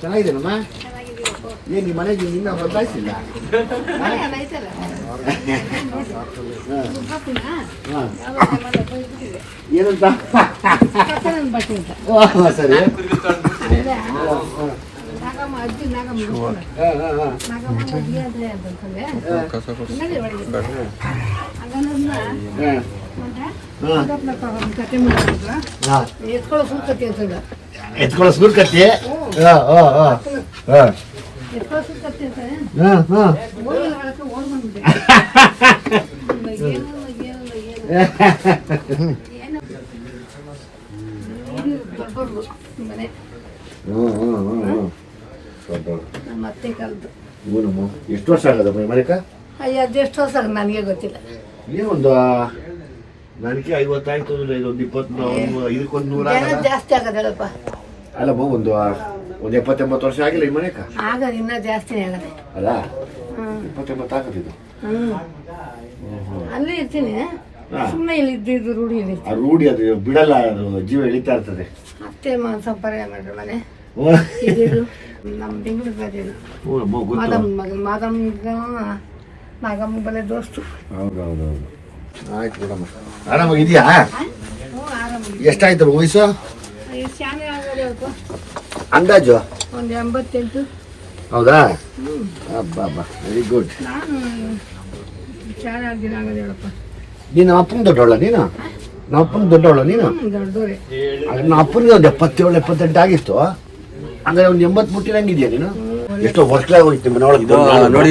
ಚೆನ್ನಾಗಿದ್ದೇನಮ್ಮ ಏನ್ ನಿಮ್ಮ ಮನೆಗೆ ನಿನ್ನ ಬದಲಾಯಿಸಿಲ್ಲ ಏನಂತ? ಸರಿ. ಎತ್ಕೊಳ್ಳೋ ಸುಲ್ ಕತೆ ಅಂತಂದ. ಎತ್ಕೊಳ್ಳೋ ಸ್ಕೂಲ್ ಕತ್ತಿ. ಎಷ್ಟು ವರ್ಷ ಆಗದ ಹಾ, ಎತ್ಕೊಳ್ಳೋ ಸುಲ್ ಕತೆ ಅಂತ ಹಾ, ಹಾ. ಓಡಿ ಒಳಕ್ಕೆ ಓಡ್ ಬಂದ್ಬಿಟ್ಟೆ ಏನಲ್ಲ ಏನಲ್ಲ ಏನು ಏನು ಇದು ದೊಡ್ಡವ್ರದು ಮನೆ ಹ್ಮ್, ಹ್ಮ್, ಹ್ಮ್, ಹ್ಮ್. ದೊಡ್ಡವ್ಳು. ನಮ್ಮ ಅತ್ತೆ ಇವನಮ್ಮ ಎಷ್ಟು ವರ್ಷ ನನಗೆ ಗೊತ್ತಿಲ್ಲ. ಏನೊಂದು ನನಗೆ ಐವತ್ತಾಯ್ತು ಅಂದ್ರೆ ಇದೊಂದು ಇಪ್ಪತ್ತು ಇದಕ್ಕೊಂದು ನೂರ ಜಾಸ್ತಿ ಆಗದಲ್ಲಪ್ಪ ಅಲ್ಲಮ್ಮ ಒಂದು ಒಂದು ಎಪ್ಪತ್ತೆಂಬತ್ತು ವರ್ಷ ಆಗಿಲ್ಲ ಈ ಮನೆಕ ಆಗ ಇನ್ನ ಜಾಸ್ತಿ ಆಗದೆ. ಅಲ್ಲ? ಇಪ್ಪತ್ತೆಂಬತ್ತು ಆಗತ್ತಿದ್ದು ಹ್ಞೂ ಅಲ್ಲೇ ಇರ್ತೀನಿ. ಸುಮ್ಮನೆ ಇಲ್ಲಿ ಇದ್ದಿದ್ದು ರೂಢಿ ಆ ರೂಢಿ ಅದು ಬಿಡಲ್ಲ ಅದು ಜೀವ ಇಳಿತಾ ಇರ್ತದೆ. ಅತ್ತೆ ಮ ಸಂಪರ್ಕ ಮಾಡ್ರಿ ಮನೆ. ಓ, ಇದಿದ್ದು ನಮ್ಮ ಬೆಂಗಳೂರು ಬರೀದು ಓ ಅಮ್ಮ, ಗೊತ್ತು. ಮಾದಮ್ ಮಗ ಮಾದಮ್ ನಾಗಮ್ಮ ಬಲೆ ದೋಸ್ತು. ಹೌದು ಹೌದು ಹೌದು ಆಯ್ತು ಬಿಡಮ್ಮ. ಆರಾಮಾಗಿದ್ಯಾ ಹ್ಞೂ ಆರಾಮ ಎಷ್ಟಾಯ್ತು ವಯಸ್ಸು? ಎಷ್ಟು ಅಂದಾಜು? ಒಂದು ಎಂಬತ್ತೆಂಟು. ಹೌದಾ? ಅಬ್ಬಾ ಅಬ್ಬಾ ವೆರಿ ಗುಡ್ ನಾನು ಶಾಲೆ ದಿನ ಆಗೋದು ಹೇಳಪ್ಪ. ನೀನು ಅಪ್ಪನ ದೊಡ್ಡವಳ ನೀನು? ನಮ್ಮ ಅಪ್ಪನ ದೊಡ್ಡವಳ ನೀನು? ದೊಡ್ಡದವ್ರೆ ಆಗ ನಮ್ಮ ಅಪ್ಪನಿಗೆ ಒಂದು ಎಪ್ಪತ್ತೇಳು ಎಪ್ಪತ್ತೆಂಟು ಆಗಿತ್ತು. ಹಂಗಾರೆ ಒಂದು ಎಂಬತ್ತು ಮುಟ್ಟಿನಂಗಿದ್ಯಾ ನೀನು? ಎಷ್ಟೋ ವರ್ಷ ಹೋಯ್ತು ಮನೆಯೊಳಗೆ ನೋಡಿ